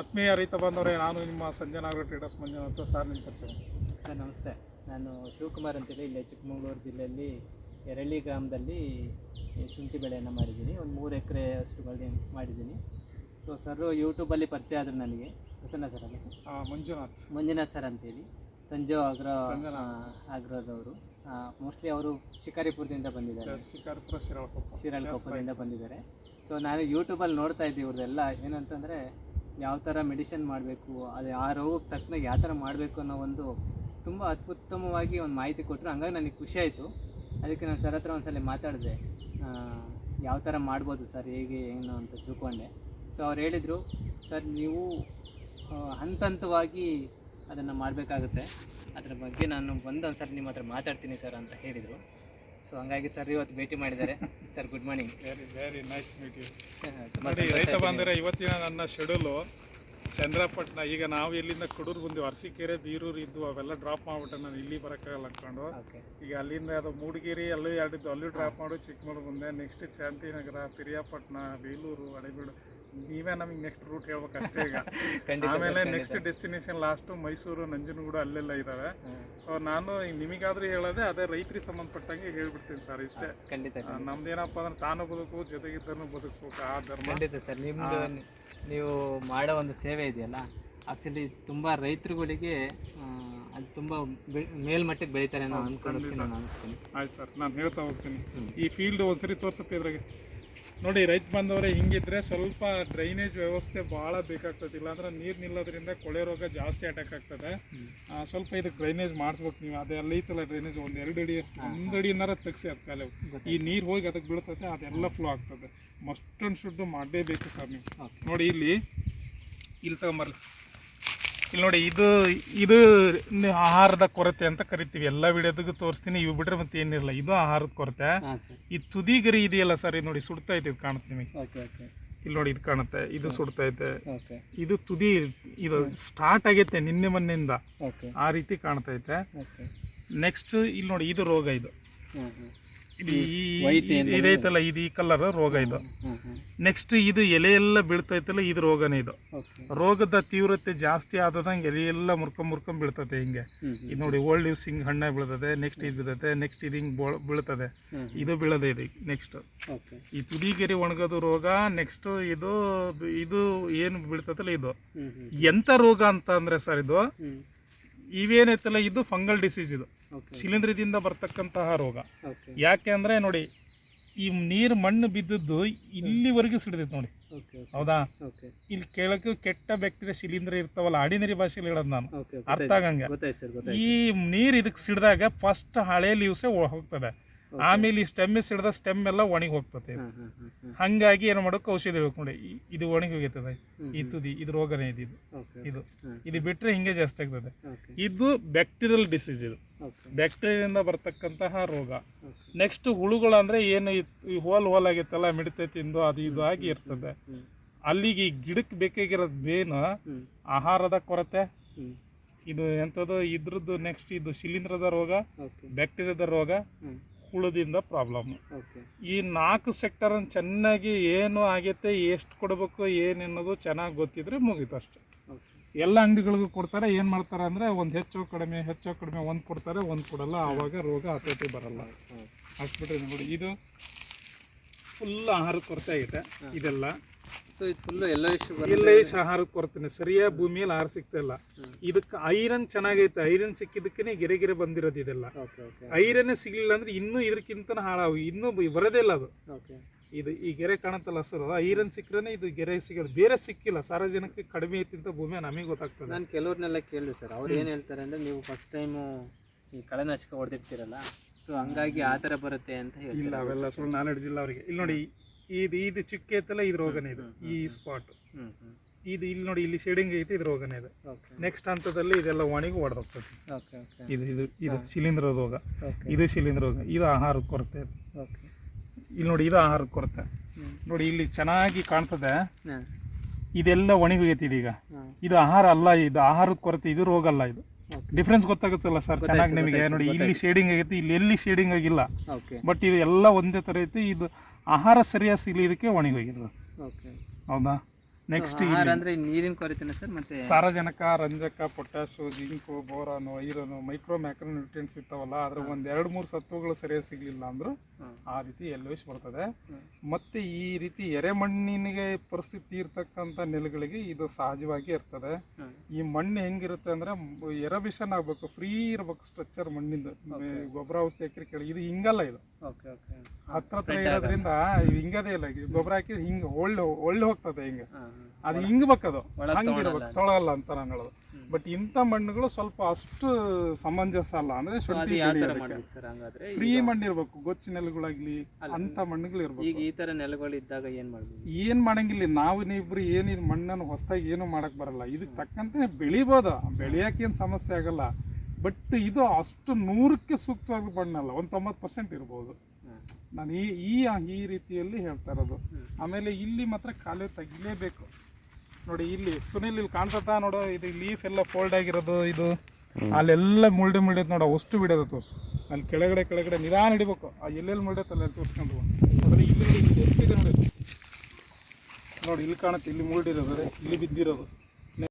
ಆತ್ಮೀಯ ರೈತ ಬಂದವರೇ ನಾನು ನಿಮ್ಮ ಸಂಜನಾಗರ ಟ್ರೇಡರ್ಸ್ ಮಂಜುನಾಥ್ ಸರ್ ನಿಮ್ಮ ಪರಿಚಯ. ಸರ್ ನಮಸ್ತೆ. ನಾನು ಶಿವಕುಮಾರ್ ಅಂತೇಳಿ ಇಲ್ಲೇ ಚಿಕ್ಕಮಗಳೂರು ಜಿಲ್ಲೆಯಲ್ಲಿ ಎರಳಿ ಗ್ರಾಮದಲ್ಲಿ ಶುಂಠಿ ಬೆಳೆಯನ್ನು ಮಾಡಿದ್ದೀನಿ. ಒಂದು ಮೂರು ಎಕರೆ ಅಷ್ಟು ಬೆಳೆ ಮಾಡಿದ್ದೀನಿ. ಸೊ ಸರ್ ಯೂಟ್ಯೂಬಲ್ಲಿ ಪರಿಚಯ ಆದರು ನನಗೆ. ಪ್ರಸನ್ನ ಸರ್ ಅಲ್ಲಿ ಆ, ಮಂಜುನಾಥ್. ಮಂಜುನಾಥ್ ಸರ್ ಅಂತೇಳಿ ಸಂಜೆ ಆಗ್ರೋ. ಆಗ್ರೋದವರು ಮೋಸ್ಟ್ಲಿ ಅವರು ಶಿಕಾರಿಪುರದಿಂದ ಬಂದಿದ್ದಾರೆ. ಶಿಕಾರಿಪುರ ಶಿರಾಳಕೊಪ್ಪ. ಶಿರಾಳ್ಕೊಪ್ಪದಿಂದ ಬಂದಿದ್ದಾರೆ. ಸೊ ನಾನು ಯೂಟ್ಯೂಬಲ್ಲಿ ನೋಡ್ತಾ ಇದ್ದೀವಿ ಇವ್ರದ್ದೆಲ್ಲ ಏನಂತಂದರೆ ಯಾವ ಥರ ಮೆಡಿಷನ್ ಮಾಡಬೇಕು, ಅದು ಆ ರೋಗಕ್ಕೆ ತಕ್ಕನಾಗಿ ಯಾವ ಥರ ಮಾಡಬೇಕು ಅನ್ನೋ ಒಂದು ತುಂಬ ಅತ್ಯುತ್ತಮವಾಗಿ ಒಂದು ಮಾಹಿತಿ ಕೊಟ್ಟರು ಹಂಗಾಗಿ ನನಗೆ ಖುಷಿ ಆಯಿತು. ಅದಕ್ಕೆ ನಾನು ಸರ್ ಹತ್ರ ಒಂದ್ಸಲ ಮಾತಾಡಿದೆ. ಯಾವ ಥರ ಮಾಡ್ಬೋದು ಸರ್, ಹೇಗೆ, ಏನು ಅಂತ ತಿಳ್ಕೊಂಡೆ. ಸೊ ಅವ್ರು ಹೇಳಿದರು, ಸರ್, ನೀವು ಹಂತ ಹಂತವಾಗಿ ಅದನ್ನು ಮಾಡಬೇಕಾಗುತ್ತೆ. ಅದರ ಬಗ್ಗೆ ನಾನು ಬಂದು ಒಂದು ಸರ್ ನಿಮ್ಮ ಹತ್ರ ಮಾತಾಡ್ತೀನಿ ಸರ್ ಅಂತ ಹೇಳಿದರು. ಸೊ ಹಂಗಾಗಿ ಸರ್ ಇವತ್ತು ಭೇಟಿ ಮಾಡಿದ್ದಾರೆ. Sir good morning very very nice meet you ತುಂಬ ನೋಡಿ ರೈತ ಬಂದರೆ ಇವತ್ತಿನ ನನ್ನ ಶೆಡ್ಯೂಲು ಚಂದ್ರಪಟ್ಟಣ. ಈಗ ನಾವು ಇಲ್ಲಿಂದ ಕಡೂರು ಬಂದಿವಿ ಅರಸೀಕೆರೆ ಬೀರೂರು ಇದ್ದು ಅವೆಲ್ಲ ಡ್ರಾಪ್ ಮಾಡ್ಬಿಟ್ಟೆ ನಾನು ಇಲ್ಲಿ ಬರೋಕ್ಕಾಗಲ್ಲ ಅನ್ಕೊಂಡು. ಈಗ ಅಲ್ಲಿಂದ ಅದು ಮೂಡಿಗೆರೆ ಅಲ್ಲೂ ಎರಡಿದ್ದು ಅಲ್ಲೂ ಡ್ರಾಪ್ ಮಾಡು ಚಿಕ್ಕಮಗಳೂರು ಬಂದೆ ನೆಕ್ಸ್ಟ್ ಶಾಂತಿನಗರ ಪಿರಿಯಾಪಟ್ಟಣ ಬೇಲೂರು ಹಳೆಬೀಡು ನೀವೇ ನಮಗೆ ನೆಕ್ಸ್ಟ್ ರೂಟ್ ಹೇಳ್ಬೇಕಷ್ಟೇ ಈಗ. ಆಮೇಲೆ next destination last Mysuru Nanjangud ಅಲ್ಲೆಲ್ಲ ಇದ್ದಾವೆ ಸೊ ನಾನು ನಿಮಗಾದ್ರೂ ಹೇಳೋದೆ ಅದೇ ರೈತರಿಗೆ ಸಂಬಂಧಪಟ್ಟಂಗೆ ಹೇಳ್ಬಿಡ್ತೀನಿ ಸರ್ ಇಷ್ಟೇ. ಖಂಡಿತ ನಮ್ದೇನಪ್ಪ ಅಂದ್ರೆ ತಾನು ಬದುಕು ಜೊತೆಗಿದ್ದನ್ನು ಬದುಕಬೇಕು ಆ ಧರ್ಮ. ಖಂಡಿತ ಸರ್ ನಿಮ್ದು ನೀವು ಮಾಡೋ ಒಂದು ಸೇವೆ ಇದೆಯಲ್ಲ ಆಕ್ಚುಲಿ ತುಂಬ ರೈತರುಗಳಿಗೆ ಅದು ತುಂಬ ಮೇಲ್ಮಟ್ಟಕ್ಕೆ ಬೆಳೀತಾರೆ ಅನ್ಕೊಂಡಿದ್ದೀನಿ ನಾನು ಅನಿಸ್ತೀನಿ. ಆಯ್ತು ಸರ್ ನಾನು ಹೇಳ್ತಾ ಹೋಗ್ತೀನಿ. ಈ ಫೀಲ್ಡ್ ಒಂದ್ಸರಿ ತೋರ್ಸತ್ತೆ ಇದ್ರಾಗೆ. ನೋಡಿ ರೈತ ಬಂದವರೇ ಹಿಂಗಿದ್ರೆ ಸ್ವಲ್ಪ ಡ್ರೈನೇಜ್ ವ್ಯವಸ್ಥೆ ಭಾಳ ಬೇಕಾಗ್ತದೆ. ಇಲ್ಲಾಂದ್ರೆ ನೀರು ನಿಲ್ಲೋದ್ರಿಂದ ಕೊಳೆ ರೋಗ ಜಾಸ್ತಿ ಅಟ್ಯಾಕ್ ಆಗ್ತದೆ. ಸ್ವಲ್ಪ ಇದಕ್ಕೆ ಡ್ರೈನೇಜ್ ಮಾಡಿಸ್ಬೇಕು ನೀವು. ಅದೇ ಅಲ್ಲಿ ಐತಲ್ಲ ಡ್ರೈನೇಜ್ ಒಂದು ಎರಡು ಅಡಿ ಒಂದು ಅಡಿನಾರ ತೆಗ್ಸಿ ಅದಕ್ಕೆ ಈ ನೀರು ಹೋಗಿ ಅದಕ್ಕೆ ಬೀಳ್ತದೆ ಅದೆಲ್ಲ ಫ್ಲೋ ಆಗ್ತದೆ. ಮಸ್ಟ್ ಅಂಡ್ ಶುಡ್ ಮಾಡಲೇಬೇಕು ಸರ್ ನೀವು. ನೋಡಿ ಇಲ್ಲಿ ಇಲ್ಲಿ ತಗೊಂಬರ್ಲಿ. ಇಲ್ಲಿ ನೋಡಿ ಇದು ಇದು ಆಹಾರದ ಕೊರತೆ ಅಂತ ಕರಿತೀವಿ. ಎಲ್ಲ ವಿಡಿಯೋದಕ್ಕೂ ತೋರಿಸ್ತೀನಿ. ಇವು ಬಿಟ್ರೆ ಮತ್ತೆ ಏನಿರಲ್ಲ ಇದು ಆಹಾರದ ಕೊರತೆ. ಈ ತುದಿಗರಿ ಇದೆಯಲ್ಲ ಸರ್ ಇದು ನೋಡಿ ಸುಡ್ತಾ ಇದೆ ಇದು ಕಾಣುತ್ತೆ ನಿಮಗೆ. ಇಲ್ಲಿ ನೋಡಿ ಇದು ಕಾಣುತ್ತೆ. ಇದು ಸುಡ್ತಾ ಐತೆ ಇದು ತುದಿ ಇದು ಸ್ಟಾರ್ಟ್ ಆಗೈತೆ ನಿನ್ನೆ ಮೊನ್ನೆಯಿಂದ. ಆ ರೀತಿ ಕಾಣ್ತೈತೆ ನೆಕ್ಸ್ಟ್ ಇಲ್ಲಿ ನೋಡಿ ಇದು ರೋಗ ಇದು. ಇದೈತಲ್ಲ ಇದು ಈ ಕಲರ್ ರೋಗ ಇದು. ನೆಕ್ಸ್ಟ್ ಇದು ಎಲೆ ಎಲ್ಲ ಬೀಳ್ತೈತಲ್ಲ ಇದು ರೋಗನೇ ಇದು. ರೋಗದ ತೀವ್ರತೆ ಜಾಸ್ತಿ ಆದದಂಗೆ ಎಲೆ ಎಲ್ಲ ಮುರ್ಕೊಂಡ್ ಮುರ್ಕೊಂಡ್ ಬೀಳ್ತದೆ ಹಿಂಗೆ. ಇದು ನೋಡಿ ಓಲ್ಡ್ ಲೀವ್ಸ್ ಹಿಂಗೆ ಹಣ್ಣೆ ಬೀಳ್ತದೆ ನೆಕ್ಸ್ಟ್ ಇದು ಬೀಳ್ತದೆ ನೆಕ್ಸ್ಟ್ ಇದು ಹಿಂಗೆ ಬೋಳ್ ಬೀಳ್ತದೆ ಇದು ಬೀಳದೆ ಇದು ನೆಕ್ಸ್ಟ್ ಈ ತುದಿಗೆರೆ ಒಣಗೋದು ರೋಗ ನೆಕ್ಸ್ಟ್ ಇದು ಇದು ಏನು ಬೀಳ್ತದಲ್ಲ ಇದು. ಎಂತ ರೋಗ ಅಂತ ಅಂದ್ರೆ ಸರ್ ಇದು ಇವೇನೈತಲ್ಲ ಇದು ಫಂಗಲ್ ಡಿಸೀಸ್ ಇದು. ಶಿಲೀಂಧ್ರದಿಂದ ಬರ್ತಕ್ಕಂತಹ ರೋಗ. ಯಾಕೆ ಅಂದರೆ ನೋಡಿ ಈ ನೀರು ಮಣ್ಣು ಬಿದ್ದದ್ದು ಇಲ್ಲಿವರೆಗೂ ಸಿಡಿದೈತೆ ನೋಡಿ. ಹೌದಾ? ಇಲ್ಲಿ ಕೆಳಕ್ಕೆ ಕೆಟ್ಟ ಬ್ಯಾಕ್ಟೀರಿಯಾ ಶಿಲೀಂಧ್ರ ಇರ್ತಾವಲ್ಲ ಆಡಿನರಿ ಭಾಷೆಯಲ್ಲಿ ಹೇಳೋದು ನಾನು. ಅರ್ಥ ಆಗಂಗೆ. ಈ ನೀರು ಇದಕ್ಕೆ ಸಿಡಿದಾಗ ಫಸ್ಟ್ ಹಳೆ ಲೀವ್ಸೇ ಹೋಗ್ತದೆ. ಆಮೇಲೆ ಈ ಸ್ಟೆಮ್ ಸಿಡಿದ ಸ್ಟೆಮ್ ಎಲ್ಲ ಒಣಗಿ ಹೋಗ್ತದೆ. ಹಂಗಾಗಿ ಏನು ಮಾಡೋಕೆ ಔಷಧಿ ನೋಡಿ ಇದು ಒಣಗಿ ಹೋಗಿರ್ತದೆ ಈ ತುದಿ ಇದು ರೋಗನೇ ಇದು. ಇದು. ಇದು ಬಿಟ್ಟರೆ ಹಿಂಗೆ ಜಾಸ್ತಿ ಆಗ್ತದೆ. ಇದು ಬ್ಯಾಕ್ಟೀರಿಯಲ್ ಡಿಸೀಸ್ ಇದು. ಬ್ಯಾಕ್ಟೀರಿಯಿಂದ ಬರ್ತಕ್ಕಂತಹ ರೋಗ. ನೆಕ್ಸ್ಟ್ ಹುಳುಗಳು ಅಂದ್ರೆ ಏನು ಈ- ಹೋಲ್ ಹೋಲ್ ಆಗಿತ್ತಲ್ಲ ಮಿಡತೆ ತಿಂದು ಅದು ಇದು ಆಗಿ ಇರ್ತದೆ. ಅಲ್ಲಿಗೆ ಈ ಗಿಡಕ್ಕೆ ಬೇಕಾಗಿರೋದು ಬೇನು ಆಹಾರದ ಕೊರತೆ. ಇದು ಎಂಥದ್ದು ಇದ್ರದ್ದು ನೆಕ್ಸ್ಟ್ ಇದು ಶಿಲೀಂಧ್ರದ ರೋಗ ಬ್ಯಾಕ್ಟೀರಿಯಾದ ರೋಗ ಹುಳದಿಂದ ಪ್ರಾಬ್ಲಮ್ ಈ ನಾಲ್ಕು ಸೆಕ್ಟರ್ ಚೆನ್ನಾಗಿ ಏನು ಆಗೈತೆ ಎಷ್ಟು ಕೊಡಬೇಕು ಏನು ಅನ್ನೋದು ಚೆನ್ನಾಗಿ ಗೊತ್ತಿದ್ರೆ ಮುಗೀತು ಅಷ್ಟೆ. ಎಲ್ಲ ಅಂಗಡಿಗಳಿಗೂ ಕೊಡ್ತಾರೆ. ಏನು ಮಾಡ್ತಾರೆ ಅಂದರೆ ಒಂದು ಹೆಚ್ಚು ಕಡಿಮೆ ಹೆಚ್ಚು ಕಡಿಮೆ ಒಂದು ಕೊಡ್ತಾರೆ ಒಂದು ಕೊಡಲ್ಲ. ಆವಾಗ ರೋಗ ಹತೋಟಿ ಬರಲ್ಲ. ಹಾಕ್ಬಿಟ್ರಿ ನೋಡಿ ಇದು ಫುಲ್ ಆಹಾರ ಕೊರತೆ ಆಗಿದೆ ಇದೆಲ್ಲ. ಇಲ್ಲ ಇಷ್ಟು ಆಹಾರ ಕೊರತೆನೆ ಸರಿಯಾಗಿ ಭೂಮಿಯಲ್ಲಿ ಆಹಾರ ಸಿಗ್ತಾ ಇಲ್ಲ. ಇದಕ್ಕೆ ಐರನ್ ಚೆನ್ನಾಗೈತೆ. ಐರನ್ ಸಿಕ್ಕಿದ್ದಕ್ಕೆ ಗೆರೆ ಗೆರೆ ಬಂದಿರೋದು ಇದೆಲ್ಲ. ಓಕೆ ಓಕೆ ಐರನ್ ಸಿಗ್ಲಿಲ್ಲ ಅಂದ್ರೆ ಇನ್ನೂ ಇದಕ್ಕಿಂತ ಹಾಳಾವು ಇನ್ನೂ ಬರೋದೇ ಇಲ್ಲ ಅದು. ಓಕೆ ಇದು ಈ ಗೆರೆ ಕಾಣುತ್ತಲ್ಲ ಸರ್ ಐರನ್ ಸಿಕ್ಕರೆ ಇದು ಗೆರೆ ಸಿಗೋದು ಬೇರೆ ಸಿಕ್ಕಿಲ್ಲ. ಸಾರ್ವಜನಿಕ ಕಡಿಮೆ ಇತ್ತಿಂತ ಭೂಮಿ ನಮಗೆ ಗೊತ್ತಾಗ್ತದೆ. ನಾನು ಕೆಲವ್ರನ್ನೆಲ್ಲ ಕೇಳಿದೆ ಸರ್. ಅವ್ರು ಏನು ಹೇಳ್ತಾರೆ ಅಂದರೆ ನೀವು ಫಸ್ಟ್ ಟೈಮು ಈ ಕಳೆನಾಶಕ ಹೊಡೆದಿರ್ತೀರಲ್ಲ ಸೊ ಹಂಗಾಗಿ ಆ ಥರ ಬರುತ್ತೆ ಅಂತ ಇಲ್ಲ ಅವೆಲ್ಲ ಸುಳ್ಳು ನಾಲೆಡ್ಜ್ ಇಲ್ಲ ಅವರಿಗೆ. ಇಲ್ಲಿ ನೋಡಿ ಇದು ಇದು ಚಿಕ್ಕ ಐತಲ್ಲ ಇದು. ರೋಗನೇ ಇದು ಈ ಸ್ಪಾಟ್ ಇದು ಇಲ್ಲಿ ನೋಡಿ ಇಲ್ಲಿ ಶೇಡಿಂಗ್ ಐತಿ ಇದು ರೋಗನೇ ಇದೆ. ನೆಕ್ಸ್ಟ್ ಹಂತದಲ್ಲಿ ಇದೆಲ್ಲ ಒಣಗಿ ಹೊಡೆದೋಗ್ತದೆ ಇದು ಇದು ಇದು ಶಿಲೀಂಧ್ರ ರೋಗ ಇದು ಶಿಲೀಂಧ್ರ ರೋಗ ಇದು ಆಹಾರ ಕೊರತೆ. ಓಕೆ ಇಲ್ಲಿ ನೋಡಿ ಇದು ಆಹಾರದ ಕೊರತೆ. ನೋಡಿ ಇಲ್ಲಿ ಚೆನ್ನಾಗಿ ಕಾಣ್ತದೆ. ಇದೆಲ್ಲ ಒಣಗಿ ಹೋಗೈತಿ ಇದೀಗ ಇದು ಆಹಾರ ಅಲ್ಲ ಇದು ಆಹಾರದ ಕೊರತೆ ಇದು ರೋಗ ಅಲ್ಲ ಇದು. ಡಿಫ್ರೆನ್ಸ್ ಗೊತ್ತಾಗುತ್ತಲ್ಲ ಸರ್ ಚೆನ್ನಾಗಿ ನಿಮಗೆ? ನೋಡಿ ಇಲ್ಲಿ ಶೇಡಿಂಗ್ ಆಗೈತಿ ಇಲ್ಲಿ ಎಲ್ಲಿ ಶೇಡಿಂಗ್ ಆಗಿಲ್ಲ. ಬಟ್ ಇದು ಎಲ್ಲ ಒಂದೇ ಥರ ಐತಿ ಇದು ಆಹಾರ ಸರಿಯಾಗಿ ಸಿಗಲಿದ್ದಕ್ಕೆ ಒಣಗಿ ಹೋಗಿರೋದು ಓಕೆ ಹೌದಾ? ನೆಕ್ಸ್ಟ್ ಆಹಾರ ಅಂದ್ರೆ ನೀರಿನ ಕೊರತೆನ ಸರ್ ಮತ್ತೆ ಸಾರಜನಕ ರಂಜಕ potash zinc boron iron micro macro nutrients ಇರ್ತಾವಲ್ಲ ಅದ್ರ ಒಂದ್ ಎರಡು ಮೂರು ಸತ್ವಗಳು ಸರಿಯಾಗಿ ಸಿಗ್ಲಿಲ್ಲ ಅಂದ್ರು ಆ ರೀತಿ ಎಲ್ಲ ಬರ್ತದೆ. ಮತ್ತೆ ಈ ರೀತಿ ಎರೆಮಣ್ಣಿನಿಗೆ ಪರಿಸ್ಥಿತಿ ಇರ್ತಕ್ಕಂಥ ನೆಲಗಳಿಗೆ ಇದು ಸಹಜವಾಗಿ ಇರ್ತದೆ. ಈ ಮಣ್ಣು ಹೆಂಗಿರುತ್ತೆ ಅಂದ್ರೆ ಎರಬಿಷನ್ ಆಗ್ಬೇಕು ಫ್ರೀ ಇರ್ಬೇಕು ಸ್ಟ್ರಕ್ಚರ್ ಮಣ್ಣಿಂದ. ಗೊಬ್ಬರ ಔಷಧಿ ಹಾಕಿರಿ ಕೇಳಿ ಇದು ಹಿಂಗಲ್ಲ ಇದು. ಹತ್ರ ಹತ್ರ ಇರೋದ್ರಿಂದ ಹಿಂಗದೇ ಇಲ್ಲ ಗೊಬ್ಬರ ಹಾಕಿದ್ರೆ ಹಿಂಗ ಒಳ್ಳೆ ಒಳ್ಳೆ ಹೋಗ್ತದೆ ಹಿಂಗೆ. ಅದು ಹಿಂಗ್ಬೇಕದು ಹಂಗಿರ್ಬೇಕು ತೊಳಲ್ಲ ಅಂತ ನಾನು ಹೇಳೋದು. ಬಟ್ ಇಂಥ ಮಣ್ಣುಗಳು ಸ್ವಲ್ಪ ಅಷ್ಟು ಸಮಂಜಸ ಅಲ್ಲ ಅಂದ್ರೆ ಅದು ಶುಂಠಿ ಫ್ರೀ ಮಣ್ಣು ಇರ್ಬೇಕು ಗೊಚ್ಚು ನೆಲಗಳಾಗ್ಲಿ ಅಂತ ಮಣ್ಣುಗಳು ಇರ್ಬೇಕು. ಈಗ ಈ ತರ ನೆಲಗಳು ಇದ್ದಾಗ ಏನ್ ಮಾಡ್ಬೋದು ಏನ್ ಮಾಡಂಗಿಲ್ಲ ನಾವು ನೀವಿಬ್ರು ಏನ್ ಇದು ಮಣ್ಣನ್ನು ಹೊಸದಾಗಿ ಏನು ಮಾಡಕ್ ಬರಲ್ಲ. ಇದಕ್ಕೆ ತಕ್ಕಂತೆ ಬೆಳಿಬೋದು ಏನು ಸಮಸ್ಯೆ ಆಗಲ್ಲ. ಬಟ್ ಇದು ಅಷ್ಟು ನೂರಕ್ಕೆ ಸೂಕ್ತವಾಗಿ ಮಣ್ಣಲ್ಲ ಒಂದು ತೊಂಬತ್ತು ಪರ್ಸೆಂಟ್ ಇರ್ಬೋದು. ನಾನು ಈ ಈ ರೀತಿಯಲ್ಲಿ ಹೇಳ್ತಾ ಇರೋದು. ಆಮೇಲೆ ಇಲ್ಲಿ ಮಾತ್ರ ಕಾಲುವೆ ತೆಗಿಲೇಬೇಕು ನೋಡಿ ಇಲ್ಲಿ ಸುನಿಲ್ ಇಲ್ಲಿ ಕಾಣ್ಸತ್ತ? ನೋಡು ಇದು ಲೀಫ್ ಎಲ್ಲ ಫೋಲ್ಡ್ ಆಗಿರೋದು ಇದು. ಅಲ್ಲೆಲ್ಲ ಮುಳ್ಡೆ ಮುಳ್ಳಿದ್ ನೋಡು ಅಷ್ಟು ಬಿಡೋದು ತೋರಿಸು. ಅಲ್ಲಿ ಕೆಳಗಡೆ ಕೆಳಗಡೆ ನಿಧಾನ ಹಿಡಿಬೇಕು. ಆ ಎಲ್ಲೆಲ್ಲಿ ಮುಳ್ಡೆತ್ ಅಲ್ಲಿ ತೋರಿಸ್ಕೊಂಡು ನೋಡಿ ಇಲ್ಲಿ ಇಲ್ಲಿ ನೋಡಿ ನೋಡಿ ಇಲ್ಲಿ ಕಾಣುತ್ತೆ ಇಲ್ಲಿ ಮುಳ್ಳಿರೋದು ಇಲ್ಲಿ ಬಿದ್ದಿರೋದು.